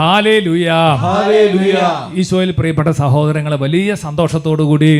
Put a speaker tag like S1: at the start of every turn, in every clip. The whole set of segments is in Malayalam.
S1: ഹാലേ ലുയാ
S2: ഹല്ലേലൂയ
S1: ഈശോയിൽ പ്രിയപ്പെട്ട സഹോദരങ്ങളെ വലിയ സന്തോഷത്തോടു കൂടി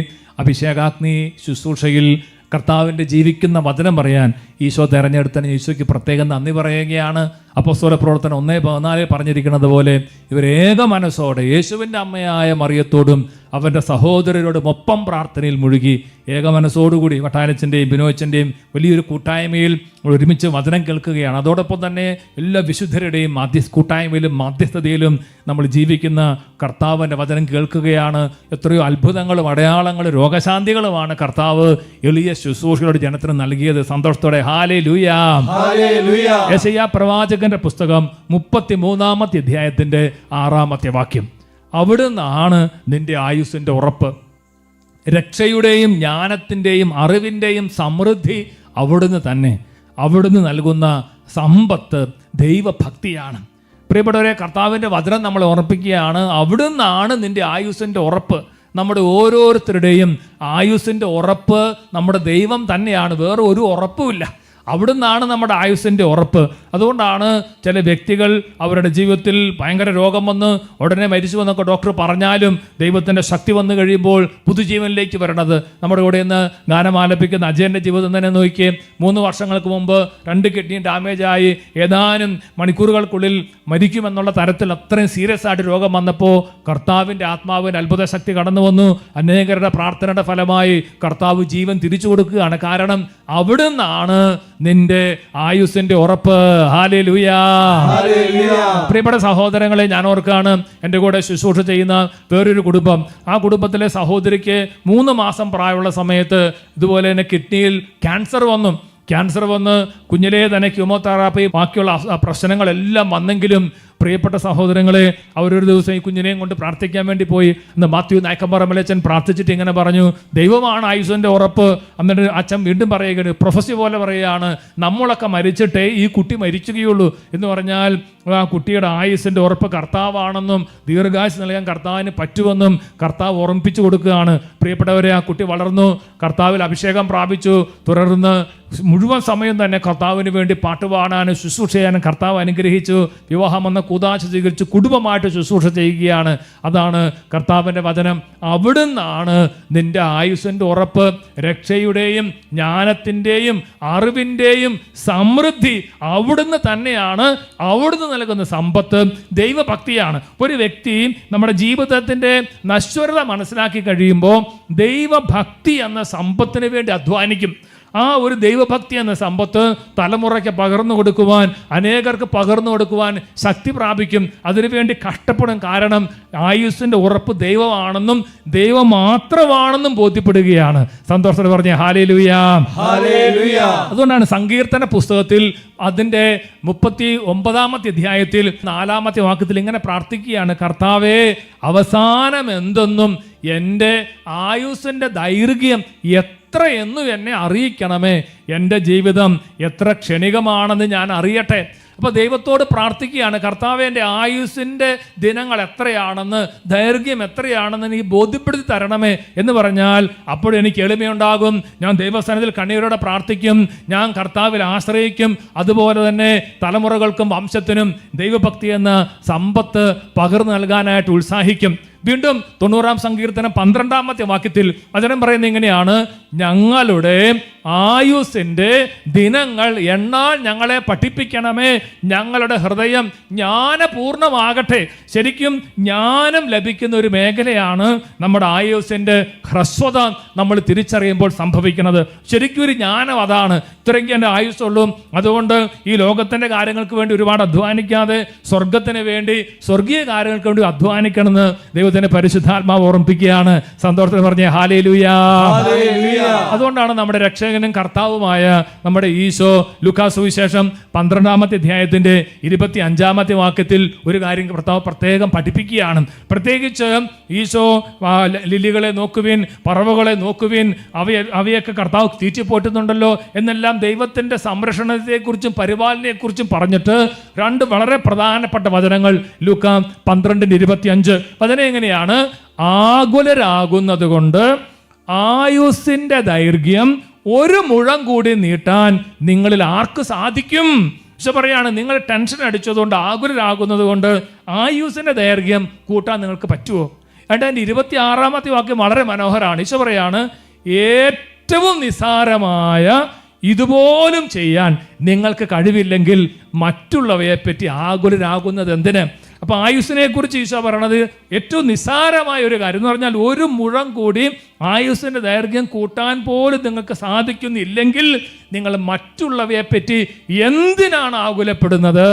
S1: അഭിഷേകാഗ്നി ശുശ്രൂഷയിൽ കർത്താവിന്റെ ജീവിക്കുന്ന വചനം പറയാൻ ഈശോ തെരഞ്ഞെടുത്തതിന് ഈശോയ്ക്ക് പ്രത്യേകം നന്ദി പറയുകയാണ്. അപ്പോസ്തല പ്രവർത്തനം ഒന്നേ പതിനാലിൽ പറഞ്ഞിരിക്കുന്നത് പോലെ ഇവർ ഏക മനസ്സോടെ യേശുവിന്റെ അമ്മയായ മറിയത്തോടും അവന്റെ സഹോദരരോടും ഒപ്പം പ്രാർത്ഥനയിൽ മുഴുകി ഏക മനസ്സോടുകൂടി വട്ടാനച്ചന്റെയും ബിനോച്ചന്റെയും വലിയൊരു കൂട്ടായ്മയിൽ ഒരുമിച്ച് വചനം കേൾക്കുകയാണ്. അതോടൊപ്പം തന്നെ എല്ലാ വിശുദ്ധരുടെയും മാധ്യ കൂട്ടായ്മയിലും മാധ്യസ്ഥതയിലും നമ്മൾ ജീവിക്കുന്ന കർത്താവിന്റെ വചനം കേൾക്കുകയാണ്. എത്രയോ അത്ഭുതങ്ങളും അടയാളങ്ങളും രോഗശാന്തികളുമാണ് കർത്താവ് എളിയ ശുശ്രൂഷകളുടെ ജനത്തിന് നൽകിയത്. സന്തോഷത്തോടെ ഹാലേ ലൂയാ പ്രവാചക പ്രവാചകന്റെ പുസ്തകം മുപ്പത്തി മൂന്നാമത്തെ അധ്യായത്തിന്റെ ആറാമത്തെ വാക്യം. അവിടുന്നാണ് നിന്റെ ആയുസ്സിന്റെ ഉറപ്പ്. രക്ഷയുടെയും ജ്ഞാനത്തിന്റെയും അറിവിന്റെയും സമൃദ്ധി അവിടുന്ന് തന്നെ. അവിടുന്ന് നൽകുന്ന സമ്പത്ത് ദൈവഭക്തിയാണ്. പ്രിയപ്പെട്ടവരെ കർത്താവിന്റെ വചനം നമ്മൾ ഉറപ്പിക്കുകയാണ്. അവിടുന്നാണ് നിന്റെ ആയുസ്സിന്റെ ഉറപ്പ്. നമ്മുടെ ഓരോരുത്തരുടെയും ആയുസ്സിന്റെ ഉറപ്പ് നമ്മുടെ ദൈവം തന്നെയാണ്. വേറെ ഒരു ഉറപ്പുമില്ല. അവിടുന്നാണ് നമ്മുടെ ആയുസ്സിന്റെ ഉറപ്പ്. അതുകൊണ്ടാണ് ചില വ്യക്തികൾ അവരുടെ ജീവിതത്തിൽ ഭയങ്കര രോഗം വന്ന് ഉടനെ മരിച്ചു എന്നൊക്കെ ഡോക്ടർ പറഞ്ഞാലും ദൈവത്തിന്റെ ശക്തി വന്നു കഴിയുമ്പോൾ പുതുജീവനിലേക്ക് വരണത്. നമ്മുടെ കൂടെ ഇന്ന് ഗാനം ആലപിക്കുന്ന അജയന്റെ ജീവിതം തന്നെ നോക്കി മൂന്ന് വർഷങ്ങൾക്ക് മുമ്പ് രണ്ട് കിഡ്നിയും ഡാമേജ് ആയി. ഏതാനും മണിക്കൂറുകൾക്കുള്ളിൽ മരിക്കുമെന്നുള്ള തരത്തിൽ അത്രയും സീരിയസ് ആയിട്ട് രോഗം വന്നപ്പോൾ കർത്താവിന്റെ ആത്മാവിന്റെ അത്ഭുത ശക്തി കടന്നു വന്നു. അനേകരുടെ പ്രാർത്ഥനയുടെ ഫലമായി കർത്താവ് ജീവൻ തിരിച്ചു കൊടുക്കുകയാണ്. കാരണം അവിടുന്നാണ് നിന്റെ ആയുസിന്റെ ഉറപ്പ്. ഹാലേ പ്രിയപ്പെട്ട സഹോദരങ്ങളെ ഞാൻ ഓർക്കാണ് എന്റെ കൂടെ ശുശ്രൂഷ ചെയ്യുന്ന വേറൊരു കുടുംബം. ആ കുടുംബത്തിലെ സഹോദരിക്ക് മൂന്ന് മാസം പ്രായമുള്ള സമയത്ത് ഇതുപോലെ തന്നെ കിഡ്നിയിൽ ക്യാൻസർ വന്നു. ക്യാൻസർ വന്ന് കുഞ്ഞിലേ തന്നെ ക്യൂമോതെറാപ്പി ബാക്കിയുള്ള പ്രശ്നങ്ങളെല്ലാം വന്നെങ്കിലും പ്രിയപ്പെട്ട സഹോദരങ്ങളെ അവരൊരു ദിവസം ഈ കുഞ്ഞിനെയും കൊണ്ട് പ്രാർത്ഥിക്കാൻ വേണ്ടി പോയി. അന്ന് മാത്യു നായക്കമ്പറമലച്ചൻ പ്രാർത്ഥിച്ചിട്ട് ഇങ്ങനെ പറഞ്ഞു ദൈവമാണ് ആയുസിന്റെ ഉറപ്പ്. എന്നിട്ട് അച്ഛൻ വീണ്ടും പറയുകയാണ് പ്രൊഫസി പോലെ പറയുകയാണ് നമ്മളൊക്കെ മരിച്ചിട്ടേ ഈ കുട്ടി മരിക്കുകയുള്ളൂ എന്ന് പറഞ്ഞാൽ ആ കുട്ടിയുടെ ആയുസിന്റെ ഉറപ്പ് കർത്താവാണെന്നും ദീർഘായുസ് നൽകാൻ കർത്താവിന് പറ്റുമെന്നും കർത്താവ് ഓർമ്മിപ്പിച്ചു കൊടുക്കുകയാണ്. പ്രിയപ്പെട്ടവരെ ആ കുട്ടി വളർന്നു കർത്താവിൽ അഭിഷേകം പ്രാപിച്ചു. തുടർന്ന് മുഴുവൻ സമയം തന്നെ കർത്താവിന് വേണ്ടി പാട്ടുപാടാനും ശുശ്രൂഷ ചെയ്യാനും കർത്താവ് അനുഗ്രഹിച്ചു. വിവാഹം എന്ന കൂതാശ സ്വീകരിച്ച് കുടുംബമായിട്ട് ശുശ്രൂഷ ചെയ്യുകയാണ്. അതാണ് കർത്താവിന്റെ വചനം. അവിടുന്നാണ് നിന്റെ ആയുസ്സിന്റെ ഉറപ്പ് രക്ഷയുടെയും ജ്ഞാനത്തിന്റെയും അറിവിന്റെയും സമൃദ്ധി. അവിടുന്ന് തന്നെയാണ് അവിടുന്ന് നൽകുന്ന സമ്പത്ത്. ദൈവഭക്തിയാണ്. ഒരു വ്യക്തി നമ്മുടെ ജീവിതത്തിന്റെ നശ്വരത മനസ്സിലാക്കി കഴിയുമ്പോൾ ദൈവഭക്തി എന്ന സമ്പത്തിന് വേണ്ടി അധ്വാനിക്കും. ആ ഒരു ദൈവഭക്തി എന്ന സമ്പത്ത് തലമുറയ്ക്ക് പകർന്നു കൊടുക്കുവാൻ അനേകർക്ക് പകർന്നു കൊടുക്കുവാൻ ശക്തി പ്രാപിക്കും. അതിനുവേണ്ടി കഷ്ടപ്പെടും കാരണം ആയുസ്സിന്റെ ഉറപ്പ് ദൈവമാണെന്നും ദൈവം മാത്രമാണെന്നും ബോധ്യപ്പെടുകയാണ്. സന്തോഷത്തോടെ പറഞ്ഞ ഹാലേലുയാം. അതുകൊണ്ടാണ് സങ്കീർത്തന പുസ്തകത്തിൽ അതിന്റെ മുപ്പത്തി ഒമ്പതാമത്തെ അധ്യായത്തിൽ നാലാമത്തെ വാക്യത്തിൽ ഇങ്ങനെ പ്രാർത്ഥിക്കുകയാണ് കർത്താവേ അവസാനം എന്തെന്നും എന്റെ ആയുസ്സിന്റെ ദൈർഘ്യം എത്ര എന്നും അറിയിക്കണമേ. എന്റെ ജീവിതം എത്ര ക്ഷണികമാണെന്ന് ഞാൻ അറിയട്ടെ. അപ്പോൾ ദൈവത്തോട് പ്രാർത്ഥിക്കുകയാണ് കർത്താവ് എന്റെ ആയുസ്സിന്റെ ദിനങ്ങൾ എത്രയാണെന്ന് ദൈർഘ്യം എത്രയാണെന്ന് എനിക്ക് ബോധ്യപ്പെടുത്തി തരണമേ. എന്ന് പറഞ്ഞാൽ അപ്പോൾ എനിക്ക് എളിമയുണ്ടാകും. ഞാൻ ദൈവസ്ഥാനത്തിൽ കണ്ണീരോടെ പ്രാർത്ഥിക്കും. ഞാൻ കർത്താവിൽ ആശ്രയിക്കും. അതുപോലെ തന്നെ തലമുറകൾക്കും വംശത്തിനും ദൈവഭക്തി എന്ന സമ്പത്ത് പകർന്നു നൽകാനായിട്ട് ഉത്സാഹിക്കും. വീണ്ടും തൊണ്ണൂറാം സങ്കീർത്തനം പന്ത്രണ്ടാമത്തെ വാക്യത്തിൽ വചനം പറയുന്നത് ഇങ്ങനെയാണ്. ഞങ്ങളുടെ ആയുസിന്റെ ദിനങ്ങൾ എണ്ണാൻ ഞങ്ങളെ പഠിപ്പിക്കണമേ. ഞങ്ങളുടെ ഹൃദയം ജ്ഞാനപൂർണമാകട്ടെ. ശരിക്കും ജ്ഞാനം ലഭിക്കുന്ന ഒരു മേഖലയാണ് നമ്മുടെ ആയുസിന്റെ ഹ്രസ്വത നമ്മൾ തിരിച്ചറിയുമ്പോൾ സംഭവിക്കുന്നത്. ശരിക്കും ഒരു ജ്ഞാനം അതാണ്. ഇത്രയ്ക്ക് എന്റെ ആയുസ്സുള്ളൂ. അതുകൊണ്ട് ഈ ലോകത്തിന്റെ കാര്യങ്ങൾക്ക് വേണ്ടി ഒരുപാട് അധ്വാനിക്കാതെ സ്വർഗത്തിന് വേണ്ടി സ്വർഗീയ കാര്യങ്ങൾക്ക് വേണ്ടി അധ്വാനിക്കണമെന്ന് ദൈവത്തിന്റെ പരിശുദ്ധാത്മാവ് ഓർമ്മിപ്പിക്കുകയാണ്. സന്തോഷത്തിൽ പറഞ്ഞ ഹാലേലൂയ അതുകൊണ്ടാണ് നമ്മുടെ രക്ഷകനും കർത്താവുമായ നമ്മുടെ ഈശോ ലുക്കാസ് സുവിശേഷം പന്ത്രണ്ടാമത്തെ അധ്യായത്തിന്റെ ഇരുപത്തി അഞ്ചാമത്തെ വാക്യത്തിൽ ഒരു കാര്യം കർത്താവ് പ്രത്യേകം പഠിപ്പിക്കുകയാണ്. പ്രത്യേകിച്ച് ഈശോ ലില്ലികളെ നോക്കുവിൻ പറവുകളെ നോക്കുവിൻ അവയെ അവയൊക്കെ കർത്താവ് തീറ്റിപ്പോറ്റുന്നുണ്ടല്ലോ എന്നെല്ലാം ദൈവത്തിന്റെ സംരക്ഷണത്തെക്കുറിച്ചും പരിപാലനയെക്കുറിച്ചും പറഞ്ഞിട്ട് രണ്ട് വളരെ പ്രധാനപ്പെട്ട വചനങ്ങൾ ലൂക്ക ഇരുപത്തി അഞ്ച് വചനം എങ്ങനെയാണ്? ആകുലരാകുന്നത് കൊണ്ട് ആയുസിന്റെ ദൈർഘ്യം ഒരു മുഴം കൂടി നീട്ടാൻ നിങ്ങളിൽ ആർക്ക് സാധിക്കും? പക്ഷെ പറയാണ് നിങ്ങൾ ടെൻഷൻ അടിച്ചതുകൊണ്ട് ആകുലരാകുന്നത് കൊണ്ട് ആയുസിന്റെ ദൈർഘ്യം കൂട്ടാൻ നിങ്ങൾക്ക് പറ്റുമോ? രണ്ടായിരത്തി ഇരുപത്തി ആറാമത്തെ വാക്യം വളരെ മനോഹരമാണ്. ഈശോ പറയാണ് ഏറ്റവും നിസാരമായ ഇതുപോലും ചെയ്യാൻ നിങ്ങൾക്ക് കഴിവില്ലെങ്കിൽ മറ്റുള്ളവയെപ്പറ്റി ആകുലരാകുന്നത് എന്തിന്? അപ്പൊ ആയുസ്സിനെ കുറിച്ച് ഈശോ പറയണത് ഏറ്റവും നിസ്സാരമായ ഒരു കാര്യം എന്ന് പറഞ്ഞാൽ ഒരു മുഴം കൂടി ആയുസ്സിന്റെ ദൈർഘ്യം കൂട്ടാൻ പോലും നിങ്ങൾക്ക് സാധിക്കുന്നില്ലെങ്കിൽ നിങ്ങൾ മറ്റുള്ളവയെ പറ്റി എന്തിനാണ് ആകുലപ്പെടുന്നത്?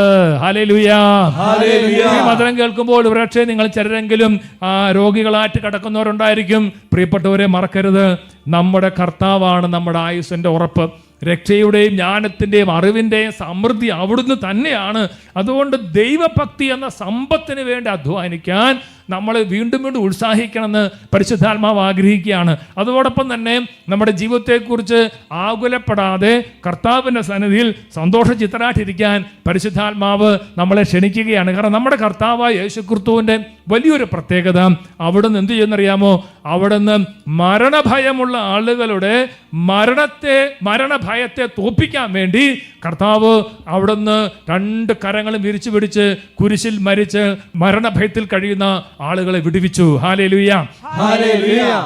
S1: മധുരം കേൾക്കുമ്പോൾ ഒരുപക്ഷെ നിങ്ങൾ ചിലരെങ്കിലും ആ, രോഗികളായിട്ട് കിടക്കുന്നവരുണ്ടായിരിക്കും. പ്രിയപ്പെട്ടവരെ മറക്കരുത്. നമ്മുടെ കർത്താവാണ് നമ്മുടെ ആയുസ്സിന്റെ ഉറപ്പ്. രക്ഷയുടെയും ജ്ഞാനത്തിന്റെയും അറിവിന്റെയും സമൃദ്ധി അവിടുന്ന് തന്നെയാണ്. അതുകൊണ്ട് ദൈവഭക്തി എന്ന സമ്പത്തിന് വേണ്ടി അധ്വാനിക്കാൻ നമ്മൾ വീണ്ടും വീണ്ടും ഉത്സാഹിക്കണമെന്ന് പരിശുദ്ധാത്മാവ് ആഗ്രഹിക്കുകയാണ്. അതോടൊപ്പം തന്നെ നമ്മുടെ ജീവിതത്തെക്കുറിച്ച് ആകുലപ്പെടാതെ കർത്താവിന്റെ സന്നിധിയിൽ സന്തോഷചിത്തരായിട്ടിരിക്കാൻ പരിശുദ്ധാത്മാവ് നമ്മളെ ക്ഷണിക്കുകയാണ്. കാരണം നമ്മുടെ കർത്താവായ യേശുക്രിസ്തുവിന്റെ വലിയൊരു പ്രത്യേകത അവിടുന്ന് എന്ത് ചെയ്യുന്നറിയാമോ അവിടുന്ന് മരണഭയമുള്ള ആളുകളുടെ മരണത്തെ മരണഭയത്തെ തോപ്പിക്കാൻ വേണ്ടി കർത്താവ് അവിടുന്ന് രണ്ട് കരങ്ങളും വിരിച്ചു പിടിച്ച് കുരിശിൽ മരിച്ച് മരണഭയത്തിൽ കഴിയുന്ന ആളുകളെ വിടുവിച്ചു.
S2: ഹല്ലേലൂയ.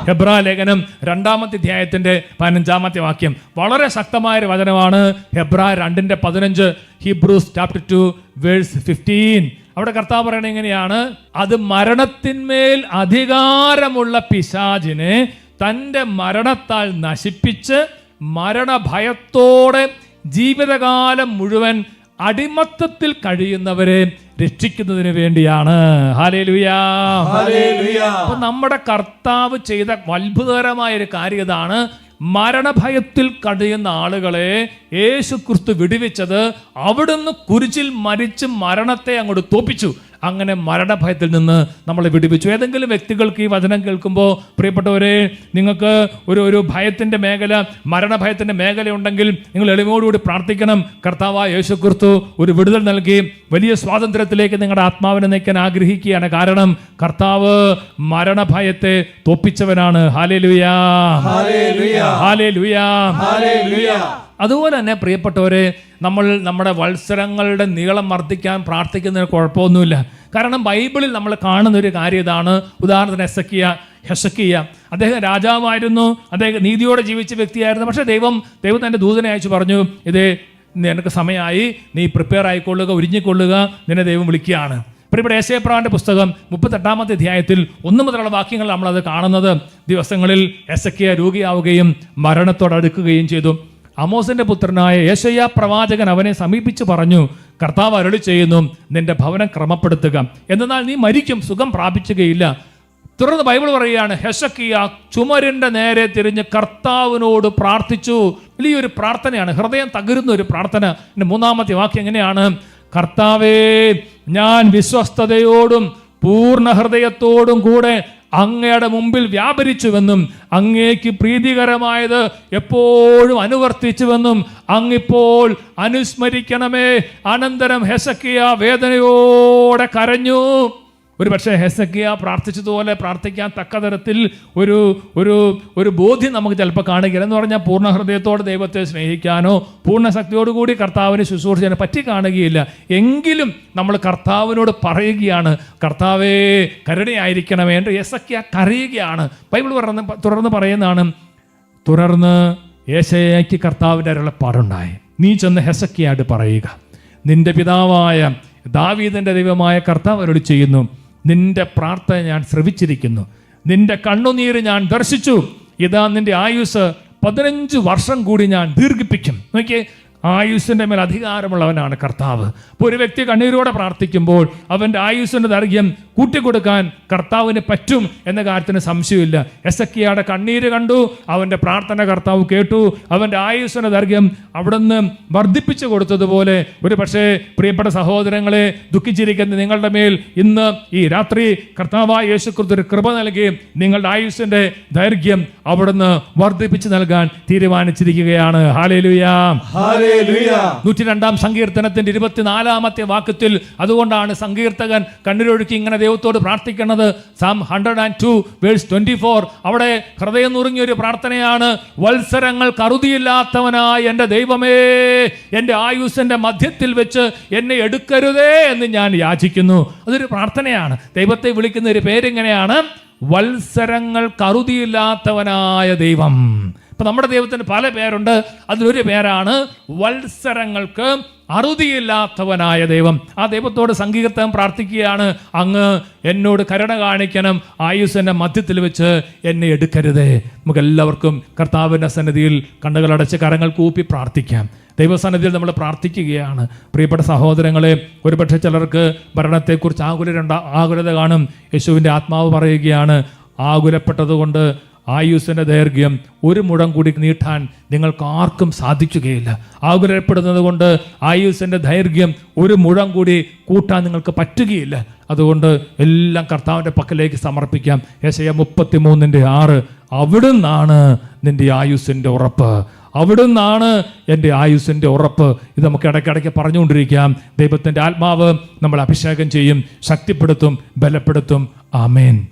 S1: ഹെബ്രാ ലേഖനം രണ്ടാമത്തെ അധ്യായത്തിന്റെ പതിനഞ്ചാമത്തെ വാക്യം. വളരെ ശക്തമായ ഒരു വചനമാണ് ഹെബ്രാ രണ്ടിന്റെ പതിനഞ്ച് Hebrews chapter two verse fifteen അവിടെ കർത്താവ് പറയണ എങ്ങനെയാണ് അത് മരണത്തിന്മേൽ അധികാരമുള്ള പിശാജിനെ തന്റെ മരണത്താൽ നശിപ്പിച്ച് മരണഭയത്തോടെ ജീവിതകാലം മുഴുവൻ അടിമത്തത്തിൽ കഴിയുന്നവരെ രക്ഷിക്കുന്നതിന് വേണ്ടിയാണ്. അപ്പൊ നമ്മുടെ കർത്താവ് ചെയ്ത അത്ഭുതകരമായ ഒരു കാര്യം ഇതാണ്. മരണഭയത്തിൽ കഴിയുന്ന ആളുകളെ യേശു ക്രിസ്തു വിടുവിച്ചത് അവിടുന്ന് കുരിച്ചിൽ മരിച്ച് മരണത്തെ അങ്ങോട്ട് തോപ്പിച്ചു. അങ്ങനെ മരണഭയത്തിൽ നിന്ന് നമ്മളെ വിടിപ്പിച്ചു ഏതെങ്കിലും വ്യക്തികൾക്ക് ഈ വചനം കേൾക്കുമ്പോൾ പ്രിയപ്പെട്ടവരെ നിങ്ങൾക്ക് ഒരു ഒരു ഭയത്തിന്റെ മേഖല മരണഭയത്തിന്റെ മേഖല ഉണ്ടെങ്കിൽ നിങ്ങൾ എളിമയോടുകൂടി പ്രാർത്ഥിക്കണം. കർത്താവായ യേശു ക്രിസ്തു ഒരു വിടുതൽ നൽകി. വലിയ സ്വാതന്ത്ര്യത്തിലേക്ക് നിങ്ങളുടെ ആത്മാവിനെ നയിക്കാൻ ആഗ്രഹിക്കുകയാണ്. കാരണം കർത്താവ് മരണഭയത്തെ തോപ്പിച്ചവനാണ്. ഹാലേ
S2: ലുയാ
S1: ഹാലേലുയാ
S2: ഹല്ലേലൂയ.
S1: അതുപോലെ തന്നെ പ്രിയപ്പെട്ടവരെ നമ്മൾ നമ്മുടെ വത്സരങ്ങളുടെ നീളം വർദ്ധിക്കാൻ പ്രാർത്ഥിക്കുന്നതിന് കുഴപ്പമൊന്നുമില്ല. കാരണം ബൈബിളിൽ നമ്മൾ കാണുന്ന ഒരു കാര്യം ഇതാണ്. ഉദാഹരണത്തിന് എസക്കിയ ഹെസക്കിയ. അദ്ദേഹം രാജാവായിരുന്നു. അദ്ദേഹം നീതിയോടെ ജീവിച്ച വ്യക്തിയായിരുന്നു. പക്ഷേ ദൈവം ദൈവം തന്റെ ദൂതനെ അയച്ചു പറഞ്ഞു ഇത് നിനക്ക് സമയമായി. നീ പ്രിപ്പയർ ആയിക്കൊള്ളുക ഒരുങ്ങിക്കൊള്ളുക. നിന്നെ ദൈവം വിളിക്കുകയാണ്. പ്രിയപ്പെട്ട ഏശയപ്രാവിന്റെ പുസ്തകം മുപ്പത്തെട്ടാമത്തെ അധ്യായത്തിൽ ഒന്നു മുതലുള്ള വാക്യങ്ങൾ നമ്മളത് കാണുന്നത്. ദിവസങ്ങളിൽ എസക്കിയ രോഗിയാവുകയും മരണത്തോടടുക്കുകയും ചെയ്തു. അമോസിന്റെ പുത്രനായ യേശയ്യ പ്രവാചകൻ അവനെ സമീപിച്ചു പറഞ്ഞു കർത്താവ് അരളി ചെയ്യുന്നു നിന്റെ ഭവനം ക്രമപ്പെടുത്തുക. എന്നാൽ നീ മരിക്കും സുഖം പ്രാപിച്ചുകയില്ല. തുടർന്ന് ബൈബിൾ പറയുകയാണ് ഹെഷക്കിയ ചുമരിന്റെ നേരെ തിരിഞ്ഞ് കർത്താവിനോട് പ്രാർത്ഥിച്ചു. വലിയൊരു പ്രാർത്ഥനയാണ് ഹൃദയം തകരുന്ന ഒരു പ്രാർത്ഥന. എന്റെ മൂന്നാമത്തെ വാക്യം എങ്ങനെയാണ്? കർത്താവേ ഞാൻ വിശ്വസ്തയോടും പൂർണ ഹൃദയത്തോടും കൂടെ അങ്ങയുടെ മുമ്പിൽ വ്യാപരിച്ചുവെന്നും അങ്ങേക്ക് പ്രീതികരമായത് എപ്പോഴും അനുവർത്തിച്ചുവെന്നും അങ്ങിപ്പോൾ അനുസ്മരിക്കണമേ. അനന്തരം ഹെസക്കിയ വേദനയോടെ കരഞ്ഞു. ഒരു പക്ഷേ ഹെസക്കിയ പ്രാർത്ഥിച്ചതുപോലെ പ്രാർത്ഥിക്കാൻ തക്ക തരത്തിൽ ഒരു ഒരു ഒരു ബോധ്യം നമുക്ക് ചിലപ്പോൾ കാണുകയില്ല എന്ന് പറഞ്ഞാൽ പൂർണ ഹൃദയത്തോടെ ദൈവത്തെ സ്നേഹിക്കാനോ പൂർണ ശക്തിയോടുകൂടി കർത്താവിനെ ശുശ്രൂഷ ചെയ്യാനോ പറ്റി കാണുകയില്ല. എങ്കിലും നമ്മൾ കർത്താവിനോട് പറയുകയാണ് കർത്താവേ കരുണയായിരിക്കണമേ എന്ന് ഹെസക്കിയ കരയുകയാണ്. ബൈബിൾ പറഞ്ഞ തുടർന്ന് പറയുന്നതാണ് തുടർന്ന് ഏശയ്ക്ക് കർത്താവിന്റെ അരുളപ്പാടുണ്ടായി. നീ ചെന്ന് ഹെസക്കിയായിട്ട് പറയുക. നിന്റെ പിതാവായ ദാവീദിന്റെ ദൈവമായ കർത്താവ് അവരോട് ചെയ്യുന്നു. നിന്റെ പ്രാർത്ഥന ഞാൻ ശ്രവിച്ചിരിക്കുന്നു. നിന്റെ കണ്ണുനീര് ഞാൻ ദർശിച്ചു. ഇതാ നിന്റെ ആയുസ് പതിനഞ്ച് വർഷം കൂടി ഞാൻ ദീർഘിപ്പിക്കും. നോക്കിയേ ആയുസ്സിന്റെ മേൽ അധികാരമുള്ളവനാണ് കർത്താവ്. അപ്പോൾ ഒരു വ്യക്തി കണ്ണീരോടെ പ്രാർത്ഥിക്കുമ്പോൾ അവന്റെ ആയുസ്സിന്റെ ദൈർഘ്യം കൂട്ടിക്കൊടുക്കാൻ കർത്താവിന് പറ്റും എന്ന കാര്യത്തിന് സംശയമില്ല. എസക്കിയുടെ കണ്ണീര് കണ്ടു അവന്റെ പ്രാർത്ഥന കർത്താവ് കേട്ടു അവന്റെ ആയുസ്സിന്റെ ദൈർഘ്യം അവിടുന്ന് വർദ്ധിപ്പിച്ചു കൊടുത്തതുപോലെ ഒരു പക്ഷേ പ്രിയപ്പെട്ട സഹോദരങ്ങളെ ദുഃഖിച്ചിരിക്കുന്ന നിങ്ങളുടെ മേൽ ഇന്ന് ഈ രാത്രി കർത്താവായ യേശുക്കുറിച്ച് ഒരു കൃപ നൽകി നിങ്ങളുടെ ആയുസ്സിന്റെ ദൈർഘ്യം അവിടുന്ന് വർദ്ധിപ്പിച്ചു നൽകാൻ തീരുമാനിച്ചിരിക്കുകയാണ്. Hallelujah
S2: hallelujah.
S1: നൂറ്റി രണ്ടാം സങ്കീർത്തനത്തിന്റെ ഇരുപത്തിനാലാമത്തെ വാക്യത്തിൽ അതുകൊണ്ടാണ് സങ്കീർത്തകൻ കണ്ണീരൊഴുക്കി ഇങ്ങനെ ദൈവത്തോട് പ്രാർത്ഥിക്കുന്നത്. Psalm hundred and two verse twenty four അവിടെ ഹൃദയം നുറുങ്ങിയ ഒരു പ്രാർത്ഥനയാണ്. വത്സരങ്ങൾ കറുതിയില്ലാത്തവനായ എന്റെ ദൈവമേ എന്റെ ആയുസിന്റെ മധ്യത്തിൽ വെച്ച് എന്നെ എടുക്കരുതേ എന്ന് ഞാൻ യാചിക്കുന്നു. അതൊരു പ്രാർത്ഥനയാണ്. ദൈവത്തെ വിളിക്കുന്ന ഒരു പേരിങ്ങനെയാണ് വത്സരങ്ങൾ കറുതിയില്ലാത്തവനായ ദൈവം. ഇപ്പൊ നമ്മുടെ ദൈവത്തിന് പല പേരുണ്ട്. അതിലൊരു പേരാണ് വത്സരങ്ങൾക്ക് അറുതിയില്ലാത്തവനായ ദൈവം. ആ ദൈവത്തോട് സംഗീതം പ്രാർത്ഥിക്കുകയാണ്. അങ്ങ് എന്നോട് കരുണ കാണിക്കണം. ആയുസിന്റെ മധ്യത്തിൽ വെച്ച് എന്നെ എടുക്കരുതേ. നമുക്ക് എല്ലാവർക്കും കർത്താവിന്റെ സന്നിധിയിൽ കണ്ണുകളടച്ച് കരങ്ങൾ കൂപ്പി പ്രാർത്ഥിക്കാം. ദൈവസന്നിധിയിൽ നമ്മൾ പ്രാർത്ഥിക്കുകയാണ്. പ്രിയപ്പെട്ട സഹോദരങ്ങളെ ഒരുപക്ഷെ ചിലർക്ക് ഭരണത്തെക്കുറിച്ച് ആകുലരുണ്ട ആകുലത കാണും. യേശുവിന്റെ ആത്മാവ് പറയുകയാണ് ആകുലപ്പെട്ടതുകൊണ്ട് ആയുസ്സിന്റെ ദൈർഘ്യം ഒരു മുടം കൂടി നീട്ടാൻ നിങ്ങൾക്ക് ആർക്കും സാധിക്കുകയില്ല. ആകുലപ്പെടുന്നത് കൊണ്ട് ആയുസിന്റെ ദൈർഘ്യം ഒരു മുഴം കൂടി കൂട്ടാൻ നിങ്ങൾക്ക് പറ്റുകയില്ല. അതുകൊണ്ട് എല്ലാം കർത്താവിന്റെ പക്കലേക്ക് സമർപ്പിക്കാം. യേശയ മുപ്പത്തി മൂന്നിന്റെ ആറ്. അവിടുന്നാണ് നിന്റെ ആയുസിന്റെ ഉറപ്പ്. അവിടുന്നാണ് എന്റെ ആയുസിന്റെ ഉറപ്പ്. ഇത് നമുക്ക് ഇടയ്ക്കിടയ്ക്ക് പറഞ്ഞുകൊണ്ടിരിക്കാം. ദൈവത്തിന്റെ ആത്മാവ് നമ്മൾ അഭിഷേകം ചെയ്യും ശക്തിപ്പെടുത്തും ബലപ്പെടുത്തും. ആമേൻ.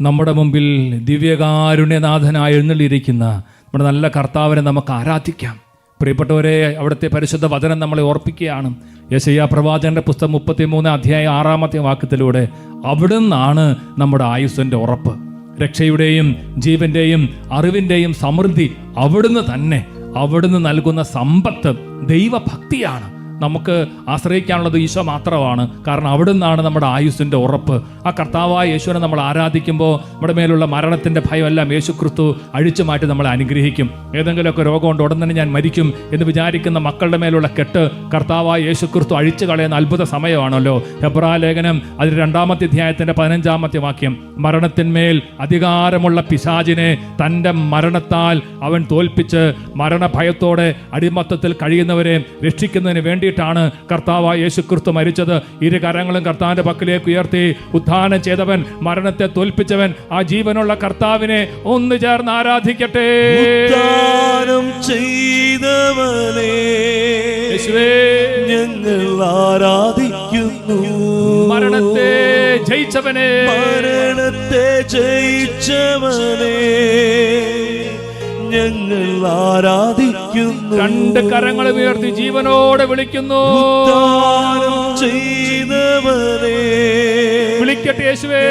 S1: നമ്മുടെ മുമ്പിൽ ദിവ്യകാരുണ്യനാഥനായി എഴുന്നള്ളിയിരിക്കുന്ന നമ്മുടെ നല്ല കർത്താവിനെ നമുക്ക് ആരാധിക്കാം. പ്രിയപ്പെട്ടവരെ അവിടുത്തെ പരിശുദ്ധ വചനം നമ്മളെ ഓർപ്പിക്കുകയാണ്. യശയ്യ പ്രവാചകന്റെ പുസ്തകം മുപ്പത്തി മൂന്ന് അധ്യായ ആറാമത്തെ വാക്യത്തിലൂടെ അവിടുന്നാണ് നമ്മുടെ ആയുസ്സിന്റെ ഉറപ്പ്. രക്ഷയുടെയും ജീവന്റെയും അറിവിന്റെയും സമൃദ്ധി അവിടുന്ന് തന്നെ. അവിടുന്ന് നൽകുന്ന സമ്പത്ത് ദൈവഭക്തിയാണ്. നമുക്ക് ആശ്രയിക്കാനുള്ളത് ഈശോ മാത്രമാണ്. കാരണം അവിടെ നിന്നാണ് നമ്മുടെ ആയുസ്സിന്റെ ഉറപ്പ്. ആ കർത്താവായ യേശുവിനെ നമ്മൾ ആരാധിക്കുമ്പോൾ നമ്മുടെ മേലുള്ള മരണത്തിന്റെ ഭയമെല്ലാം യേശു ക്രിസ്തു അഴിച്ചു മാറ്റി നമ്മളെ അനുഗ്രഹിക്കും. ഏതെങ്കിലുമൊക്കെ രോഗമുണ്ട് ഉടൻ തന്നെ ഞാൻ മരിക്കും എന്ന് വിചാരിക്കുന്ന മക്കളുടെ മേലുള്ള കെട്ട് കർത്താവായ യേശു ക്രിസ്തു അഴിച്ചു കളയുന്ന അത്ഭുത സമയമാണല്ലോ. ഹെബ്രാ ലേഖനം അതിൽ രണ്ടാമത്തെ അധ്യായത്തിന്റെ പതിനഞ്ചാമത്തെ വാക്യം. മരണത്തിന്മേൽ അധികാരമുള്ള പിശാചിനെ തന്റെ മരണത്താൽ അവൻ തോൽപ്പിച്ച് മരണഭയത്തോടെ അടിമത്തത്തിൽ കഴിയുന്നവരെ രക്ഷിക്കുന്നതിന് വേണ്ടിയിട്ടാണ് കർത്താവായ യേശു ക്രിസ്തു മരിച്ചത്. ഇരു കരങ്ങളും കർത്താവിന്റെ പക്കലേക്ക് ഉയർത്തി ഉത്ഥാനം ചെയ്തവൻ മരണത്തെ തോൽപ്പിച്ചവൻ ആ ജീവനുള്ള കർത്താവിനെ ഒന്ന് ചേർന്ന് ആരാധിക്കട്ടെ.
S3: ചെയ്തവനെ ഞങ്ങൾ ആരാധിക്കുന്നു.
S1: മരണത്തെ ജയിച്ചവനെ.
S3: മരണത്തെ ജയിച്ചവനെ ഞങ്ങൾ ആരാധിക്കുന്നു.
S1: രണ്ട് കരങ്ങൾ ഉയർത്തി ജീവനോടെ വിളിക്കുന്നു.
S3: ദാനം ചെയ്തവനെ
S1: വിളിക്കട്ടെ യേശുവേ.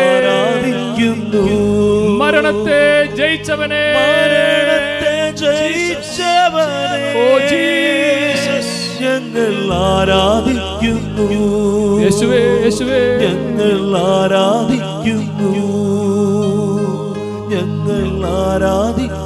S3: ആരാധിക്കുന്നു.
S1: മരണത്തെ ജയിച്ചവനെ.
S3: മരണത്തെ ജയിച്ചവനെ.
S1: ഓ
S3: ഞങ്ങൾ ആരാധിക്കുന്നു.
S1: യേശുവേ യേശുവേ.
S3: ഞങ്ങൾ ആരാധിക്കുന്നു. ഞങ്ങൾ ആരാധിക്കുന്നു